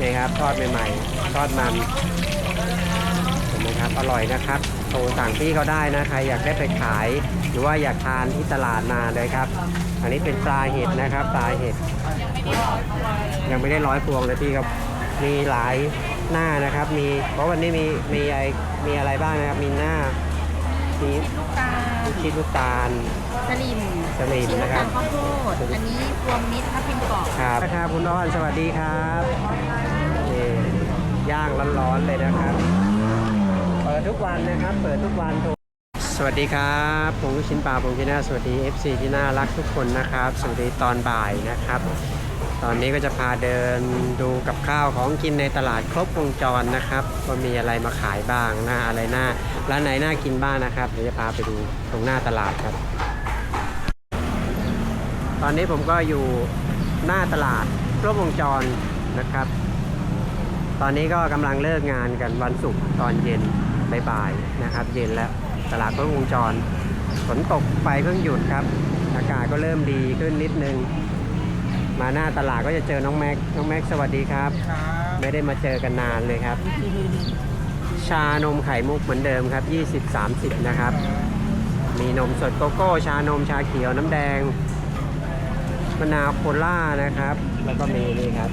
นี่ครับทอดใหม่ๆทอดมันเห็นไหมครับอร่อยนะครับโทรสั่งพี่เขาได้นะใครอยากได้ไปขาย หรือว่าอยากทานที่ตลาดมาเลยครับ อันนี้เป็นปลาเห็ดนะครับปลาเห็ดยังไม่ได้ร้อยพวงเลยพี่ครับมีหลายหน้านะครับ มีเพราะวันนี้มีมีไอมีอะไรบ้างนะครับมีหน้า มีลูกตาลลูกชิ้นลูกตาลสลิมสลิมชิ้นนะครับน้ำตาลข้าวโพดอันนี้รวมมิตรทับทิมกรอบครับครับคุณอ้อนสวัสดีครับนี่ย่างร้อนๆเลยนะครับ เปิดทุกวันนะครับ เปิดทุกวันโทรสวัสดีครับผมลูกชิ้นปลาผมที่น่าสวัสดี FC ที่น่ารักทุกคนนะครับ สวัสดีตอนบ่ายนะครับ ตอนนี้ก็จะพาเดินดูกับข้าวของกินในตลาดครบวงจรนะครับว่ามีอะไรมาขายบ้างหน้าอะไรหน้าร้านไหนน่ากินบ้างนะครับเดี๋ยวจะพาไปดูตรงหน้าตลาดครับ ตอนนี้ผมก็อยู่หน้าตลาดครบวงจรนะครับ ตอนนี้ก็กำลังเลิกงานกันวันศุกร์ตอนเย็นบ่ายๆนะครับ เย็นแล้วตลาดครบวงจรฝนตกไปเพิ่งหยุดครับ อากาศก็เริ่มดีขึ้นนิดนึง มาหน้าตลาดก็จะเจอน้องแม็ก น้องแม็กสวัสดีครับ ไม่ได้มาเจอกันนานเลยครับ ชานมไข่มุกเหมือนเดิมครับ 20-30 นะครับ มีนมสดโกโก้ ชานมชาเขียวน้ำแดงมะนาวโคล่านะครับ แล้วก็มีนี่ครับ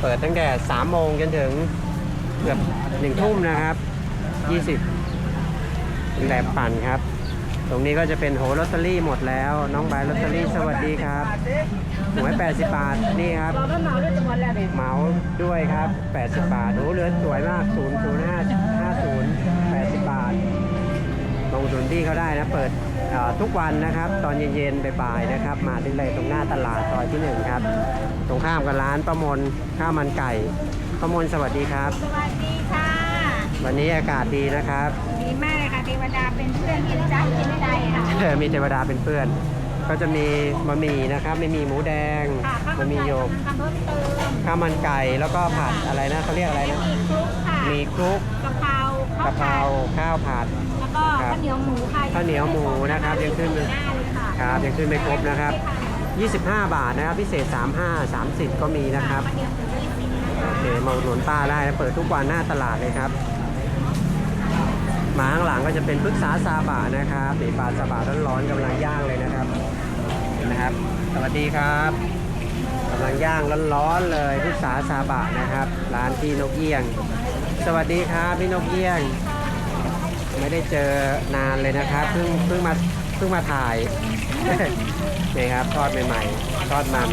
เปิดตั้งแต่3โมงจนถึงเกือบ1ทุ่มนะครับ 20เป็นแบบปั่นครับต รงนี้ก็จะเป็นโหลอตเตอรี่หมดแล้ว น้องใบลอตเตอรี่สวัสดีครับหวย80 บาท นี่ครับเราก็เมาด้วยจำนวนแล้วเนี่ยเหมาด้วยครับ 80 บาทโอ้เรือสวยมาก 0 0 5 50 80 บาท ลงทุนที่เขาได้นะ เปิดเอ่อทุกวันนะครับ ตอนเย็นๆบ่ายๆนะครับ มาได้เลยตรงหน้าตลาดซอยที่หนึ่งครับ ตรงข้ามกับร้านประมลข้าวมันไก่ประมลสวัสดีครับ สวัสดีค่ะ วันนี้อากาศดีนะครับ ดีมากเลยค่ะเท วดาเป็นเพื่อนที่รักกินไม่ได้ค่ะเออมีเทวดาเป็นเพื่อน ก็จะมีบะหมี่นะครับไม่มีหมูแดงค่ะข้าวบะหมี่โยกทำเพิ่มเติมข้าวมันไก่แล้วก็ผัดอะไรนะเขาเรียกอะไรนะมีคลุกค่ะมีคลุกกะเพรากะเพราข้าวผัด แล้วก็ครับข้าวเหนียวหมูค่ะข้าวเหนียวหมูนะครับยังขึ้นหน้าเลยค่ะครับยังขึ้นไม่ครบนะครับ 25 บาทนะครับ พิเศษ 35 30 ก็มีนะครับข้าวเหนียวหมูยี่สิบโอเคมาอุดหนุนป้าได้นะเปิดทุกวันหน้าตลาดเลยครับ มาข้างหลังก็จะเป็นพฤกษาซาบะนะครับนี่ปลาซาบะร้อนๆกำลังย่างเลยนะครับเห็นไหมครับ สวัสดีครับกำลังย่างร้อนๆเลยพฤกษาซาบะนะครับร้านพี่นกเอี้ยง สวัสดีครับพี่นกเอี้ยง ไม่ได้เจอนานเลยนะครับเพิ่งเพิ่งมาเพิ่งมาถ่ายนี่ครับทอดใหม่ๆทอดมัน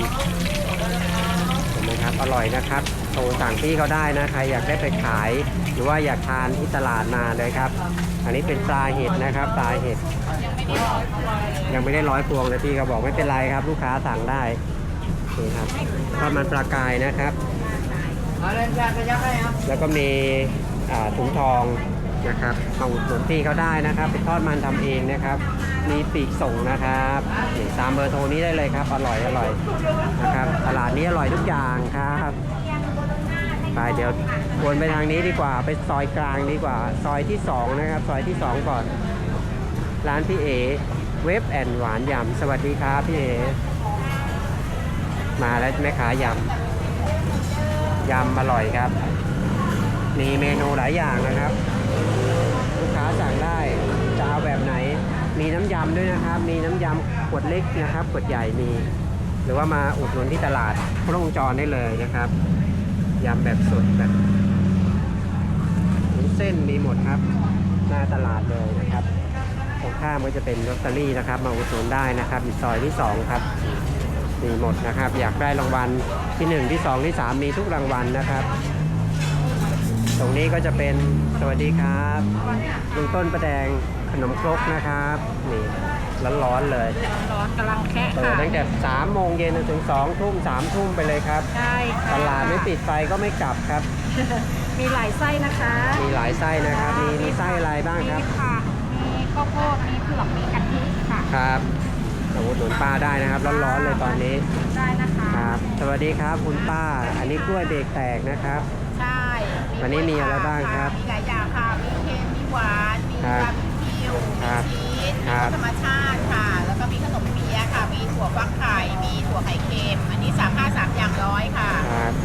เห็นไหมครับอร่อยนะครับ โทรสั่งพี่เขาได้นะ ใครอยากได้ไปขาย หรือว่าอยากทานที่ตลาดมาเลยครับ อันนี้เป็นปลาเห็ดนะครับ ปลาเห็ด ยังไม่ได้ร้อยพวงเลยพี่เขาบอกไม่เป็นไรครับ ลูกค้าสั่งได้นี่ครับทอดมันปลากายนะครับแล้วก็มีถุงทองนะครับมาอุดหนุนพี่เขาได้นะครับ เป็นทอดมันทำเองนะครับ มีปีกส่งนะครับตามเบอร์โทรนี้ได้เลยครับ อร่อยอร่อยนะครับ ตลาดนี้อร่อยทุกอย่างครับ ไปเดี๋ยววนไปทางนี้ดีกว่าไปซอยกลางดีกว่า ซอยที่ 2 นะครับ ซอยที่ 2 ก่อน ร้านพี่เอเว็บแอนหวานยำสวัสดีครับพี่เอมาแล้วแม่ค้ายำยำอร่อยครับ มีเมนูหลายอย่างนะครับ ลูกค้าสั่งได้จะเอาแบบไหน มีน้ำยำด้วยนะครับ มีน้ำยำขวดเล็กนะครับขวดใหญ่มี หรือว่ามาอุดหนุนที่ตลาดครบวงจรได้เลยนะครับ ยำแบบสดแบบเส้นมีหมดครับ หน้าตลาดเลยนะครับ ตรงข้ามก็จะเป็นลอตเตอรี่นะครับ มาอุดหนุนได้นะครับอยู่ซอยที่สองครับมีหมดนะครับ อยากได้รางวัลที่ 1 ที่ 2 ที่ 3 มีทุกรางวัลนะครับ ตรงนี้ก็จะเป็นสวัสดีครับลุงต้นประแดงขนมครกนะครับนี่ ร้อนๆเลยร้อนกำลังแคะเปิดค่ะตั้งแต่3โมงเย็นจนถึง2ทุ่ม3ทุ่มไปเลยครับใช่ค่ะตลาดไม่ปิดไฟก็ไม่กลับครับ มีหลายไส้นะคะมีหลายไส้นะครับมีมีไส้อะไรบ้างครับมีค่ะมีข้าวโพดมีเผือกมีกะทิค่ะครับสมุดหนุนป้าได้นะครับร้อนๆเลยตอนนี้ได้นะคะครับสวัสดีครับคุณป้า อันนี้กล้วยเบรกแตกนะครับ ใช่วันนี้มีอะไรบ้างครับมีหลายอย่างค่ะมีเค็มมีหวานมีครับบาร์บีคิวคมีรับชีส ครับ ธรรมชาติค่ะ แล้วก็มีขนมเปี๊ยะค่ะ มีถั่วฟักไข่ มีถั่วไข่เค็ม อันนี้สามห้าสามอย่างร้อยค่ะ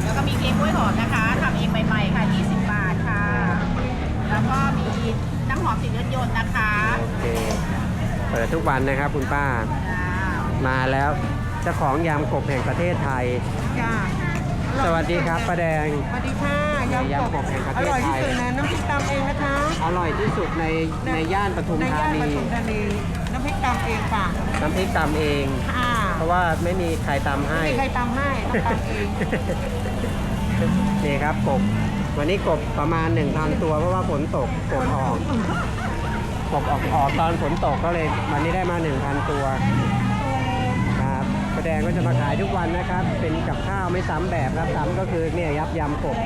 แล้วก็มีเค้กกล้วยหอมนะคะทำเองใหม่ๆค่ะ 20 บาทค่ะ แล้วก็มีน้ำหอมสีเลือดยนต์นะคะโอเค เปิดทุกวันนะครับคุณป้ามาแล้วเจ้าของยำกบแห่งประเทศไทยสวัสดีครับป้าแดง สวัสดีค่ะยำกบยำกบแห่งประเทศไทย อร่อยที่สุดนะน้ำพริกตำเองนะคะ อร่อยที่สุดในในย่านปทุมในธาย่านปนีทุมธานีน้ำพริกตำเองค่ะน้ำพริกตำเอง ค่ะเพราะว่าไม่มีใครตำให้ไม่มีใครตำให้ต้องตำเองนี่ครับกบ วันนี้กบประมาณ 1,000 ตัวเพราะว่าฝนตกกบออกกบออกออกตอนฝนตกก็เลยวันนี้ได้มา 1,000 ตัวครับ แดงก็จะมาขายทุกวันนะครับ เป็นกับข้าวไม่ซ้ำแบบครับซ้ำก็คือเนี่ยยับยำกบ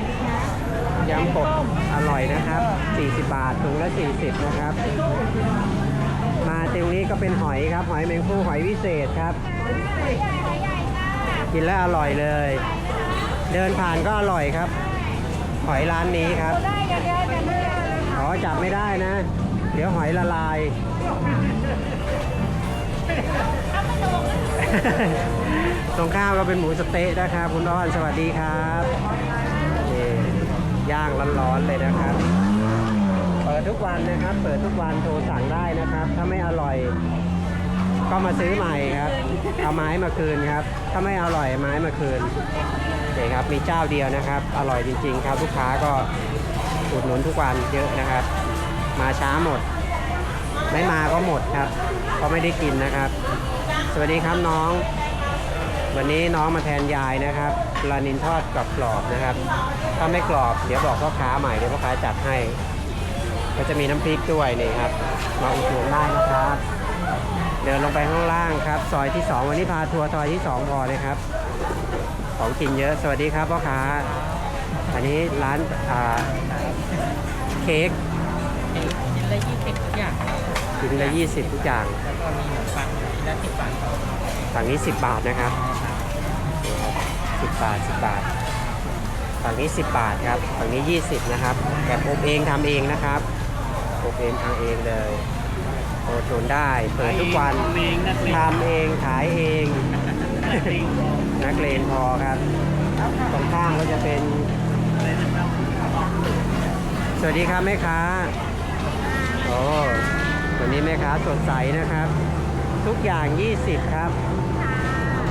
ยำกบอร่อยนะครับ 40 บาทถุงละ 40 นะครับ มาตรงนี้ก็เป็นหอยครับ หอยแมงผู้หอยวิเศษครับ กินแล้วอร่อยเลย เดินผ่านก็อร่อยครับ หอยร้านนี้ครับ อ๋อจับไม่ได้นะ เดี๋ยวหอยละลาย ตรงข้าวก็เป็นหมูสเต๊ะนะครับ คุณอ้อนสวัสดีครับนี่ย่างร้อนๆเลยนะครับ เปิดทุกวันนะครับ เปิดทุกวันโทรสั่งได้นะครับ ถ้าไม่อร่อย ก็มาซื้อใหม่ครับ เอาไม้มาคืนครับ ถ้าไม่อร่อยไม้มาคืนนี่ครับมีเจ้าเดียวนะครับ อร่อยจริง ๆ ครับลูกค้าก็อุดหนุนทุกวันเยอะนะครับ มาช้าหมด ไม่มาก็หมดครับเพราะไม่ได้กินนะครับ สวัสดีครับน้อง วันนี้น้องมาแทนยายนะครับปลานินทอดกรอบๆนะครับ ถ้าไม่กรอบเดี๋ยวบอกพ่อค้าใหม่เดี๋ยวพ่อค้าจัดให้ ก็จะมีน้ำพริกด้วยนี่ครับมาอุดหนุนได้นะครับ เดินลงไปข้างล่างครับ ซอยที่ 2 วันนี้พาทัวร์ซอยที่ 2 พอเลยครับ ของกินเยอะสวัสดีครับพ่อค้า อันนี้ร้านอ่าเค้กกินละยี่สิบทุกอย่างกินละ20ทุกอย่างแล้วก็มีขนมปังกิน ละสิบบาทฝั่งนี้ 10 บาทนะครับ10บาท10บาท ฝั่งนี้ 10 บาทครับ ฝั่งนี้ 20 นะครับแบบอบเองทำเองนะครับอบเองทำเองเลยโอทูนได้เปิดทุกวันทำเองขายเองนักเลงพอครับ ตรงข้างก็จะเป็นสวัสดีครับแม่ค้า โอ้วันนี้แม่ค้าสดใสนะครับ ทุกอย่าง 20 ครับ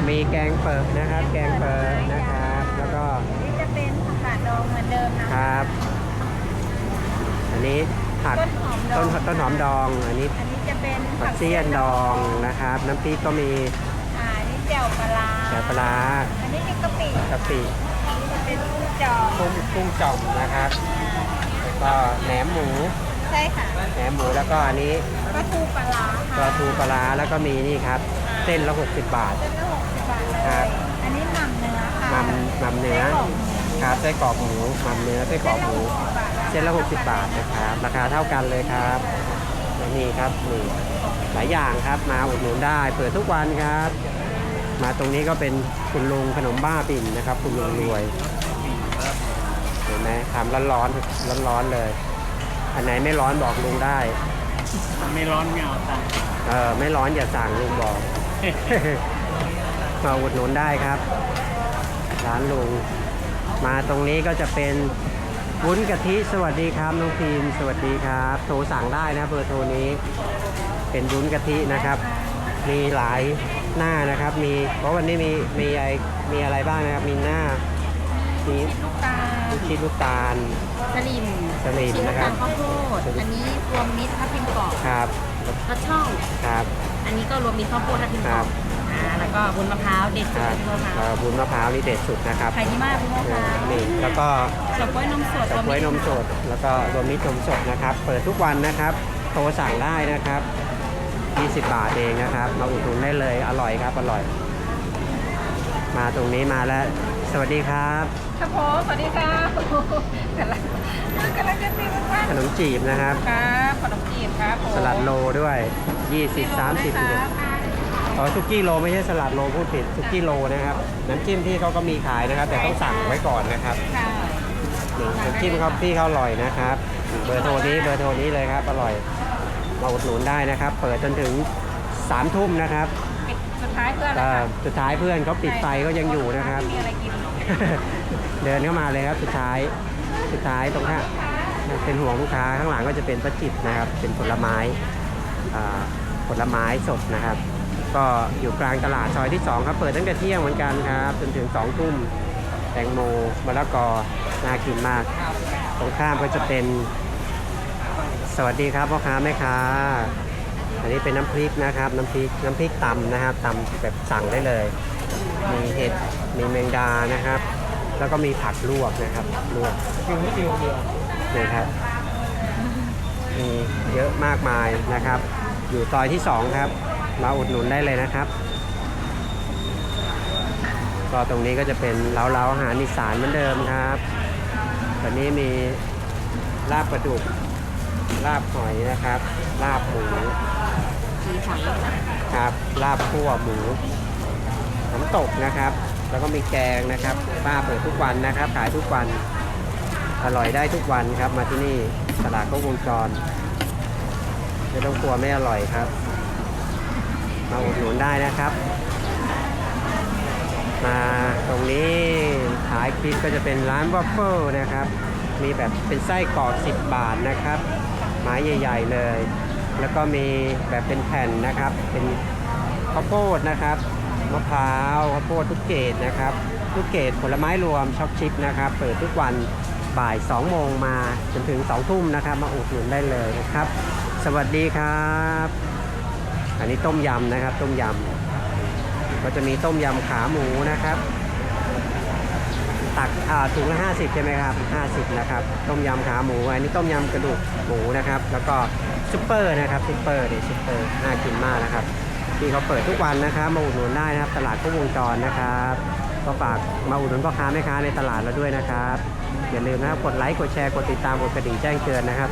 มีแกงเปิดนะครับ แกงเปิดนะครับ แล้วก็นี่จะเป็นผักกาดดองเหมือนเดิมนะคคะรับ อันนี้ผักต้นหอมดต้อนงต้นหอมดองอันนี้อันนี้จะเป็นผักเสี้ยนดองนะครับ น้ำพริกก็มีอ่าอันนี้แจ่วปลาร้าแกงปลาร้าอันนี้เป็นกะปิกะปิอันนี้จะเป็นกุ้งจอมกุ้งกุ้งจ่อมนะครับแล้วก็แหนมหมู ใช่ค่ะแหนมหมูแล้วก็อันนี้ปลาทูปลาร้าปค่ะลาทูปลาร้าแล้วก็มีนี่ครับ เส้นละ 60 บาท เส้นละหกสิบบาทเลครับยอันนี้หม่ำเนื้อค่ะหม่ำหม่ำเนื้อครับไส้กรอกหมูหม่ำเนื้อไส้กรอกหมู เส้นละ 60 บาทนะครับ ราคาเท่ากันเลยครับและนี่ครับนี่หลายอย่างครับมาอุดหนุนได้ เปิดทุกวันครับ มาตรงนี้ก็เป็นคุณลุงขนมบ้าปิ่นนะครับ คุณลุงรวยเห็นไหมทำร้อนร้อนร้อนร้อนๆเลย อันไหนไม่ร้อนบอกลุงได้ ไม่ร้อนไม่เอาตังค์เออไม่ร้อนอย่าสั่งลุงบอก มาอุดหนุนได้ครับ ร้านลุง มาตรงนี้ก็จะเป็นวุ้นกะทิสวัสดีครับน้องพิมสวัสดีครับโทรสั่งได้นะเบอร์โทรนี้ เป็นวุ้นกะทินะครับ มีหลายหน้านะครับ มีเพราะวันนี้มีมีไอมีอะไรบ้างนะครับมีหน้า มีลูกตาลลูกชิ้นลูกตาล สลิมสลิมชิ้นนะครับน้ำตาลข้าวโพดอันนี้รวมมิตรทับทิมกรอบครับกระช่อง ครับ อันนี้ก็รวมมิตรข้าวโพดทับทิมกรอบอ่าแล้วก็บุญมะพร้าวเด็ดคสุดรับบุญมะพร้าวเอ่อวุ้นมะพร้าวนี่เด็ดสุดนะครับขายดีมากบุญมะพร้าวนี่แล้วก็เฉาก๊วยนมสดเฉาก๊วยนมสดแล้วก็รวมมิตรนมสดนะครับ เปิดทุกวันนะครับโทรสั่งได้นะครับ 20 บาทเองนะครับ มาอุดหนุนได้เลยอร่อยครับอร่อย มาตรงนี้มาแล้ว สวัสดีครับ ครับผมสวัสดีค่ะกำลังกำลังจะตีมันว่าขนมจีบนะครับ ครับขนมจีบครับผมสลัดโลด้วย 20 30ครับอ๋อซุกี้โลไม่ใช่สลัดโลพูดผิดซุกี้โลนะครับ น้ำจิ้มที่เขาก็มีขายนะครับ แต่ต้องสั่งไว้ก่อนนะครับค่ะนี่น้ำจิ้มเขาพี่เขาอร่อยนะครับ เบอร์โทรนี้เบอร์โทรนี้เลยครับอร่อยมาอุดหนุนได้นะครับ เปิดจนถึง3ามทุ่มนะครับ แต่สุดท้ายเพื่อนเขาปิดไฟก็ยังอยู่นะครับมีอะไรกินเดินเข้ามาเลยครับ สุดท้ายสุดท้ายตรงข้างเป็นห่วงลูกค้าข้างหลังก็จะเป็นประจิบนะครับ เป็นผลไม้อ่าผลไม้สดนะครับ ก็อยู่กลางตลาดซอยที่ 2 ครับ เปิดตั้งแต่เที่ยงเหมือนกันครับจนถึง2ทุ่มแตงโมมะละกอน่ากินมาก ตรงข้ามก็จะเป็น สวัสดีครับพ่อค้าแม่ค้า อันนี้เป็นน้ำพริกนะครับ น้ำพริกน้ำพริกตำนะครับตำแบบสั่งได้เลย มีเห็ดมีแมงดานะครับ แล้วก็มีผักลวกนะครับลวกฟิวฟิวเดียวนะครับมีเยอะมากมายนะครับ อยู่ซอยที่ 2 ครับ มาอุดหนุนได้เลยนะครับ ก็ตรงนี้ก็จะเป็นเล้าเล้าอาหารอีสานเหมือนเดิมครับตอนนี้มีลาบปลาดุก ลาบหอยนะครับ ลาบหมูมีหอยครับ ลาบคั่วหมูน้ำตกนะครับ แล้วก็มีแกงนะครับป้าเปิดทุกวันนะครับ ขายทุกวัน อร่อยได้ทุกวันครับ มาที่นี่ตลาดก็วงจรไม่ต้องกลัวไม่อร่อยครับ มาอุดหนุนได้นะครับ มาตรงนี้ท้ายคลิปก็จะเป็นร้านวัฟเฟิลนะครับ มีแบบเป็นไส้กรอก10 บาทนะครับ ไม้ใหญ่ ๆ เลย แล้วก็มีแบบเป็นแผ่นนะครับ เป็นข้าวโพดนะครับ มะพร้าวข้าวโพดทุกเกรดนะครับทุกเกรดผลไม้รวมช็อกชิปนะครับ เปิดทุกวันบ่าย 2 โมงมาจนถึง 2 ทุ่มนะครับ มาอุดหนุนได้เลยนะครับ สวัสดีครับ อันนี้ต้มยำนะครับ ต้มยำก็จะมีต้มยำขาหมูนะครับ ตักถุงละ 50 ใช่ไหมครับ 50 นะครับ ต้มยำขาหมู อันนี้ต้มยำกระดูกหมูนะครับ แล้วก็ซุปเปอร์นะครับซุปเปอร์นี่ซุปเปอร์น่ากินมากนะครับที่เขาเปิดทุกวันนะครับ มาอุดหนุนได้นะครับ ตลาดก็วงจรนะครับก็ฝากมาอุดหนุนพ่อค้าแม่ค้าในตลาดเราด้วยนะครับ อย่าลืมนะครับกดไลค์กดแชร์กดติดตามกดกระดิ่งแจ้งเตือนนะครับ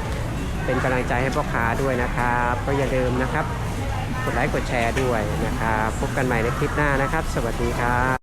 เป็นกำลังใจให้พ่อค้าด้วยนะครับ ก็อย่าลืมนะครับ กดไลค์กดแชร์ด้วยนะครับ พบกันใหม่ในคลิปหน้านะครับ สวัสดีครับ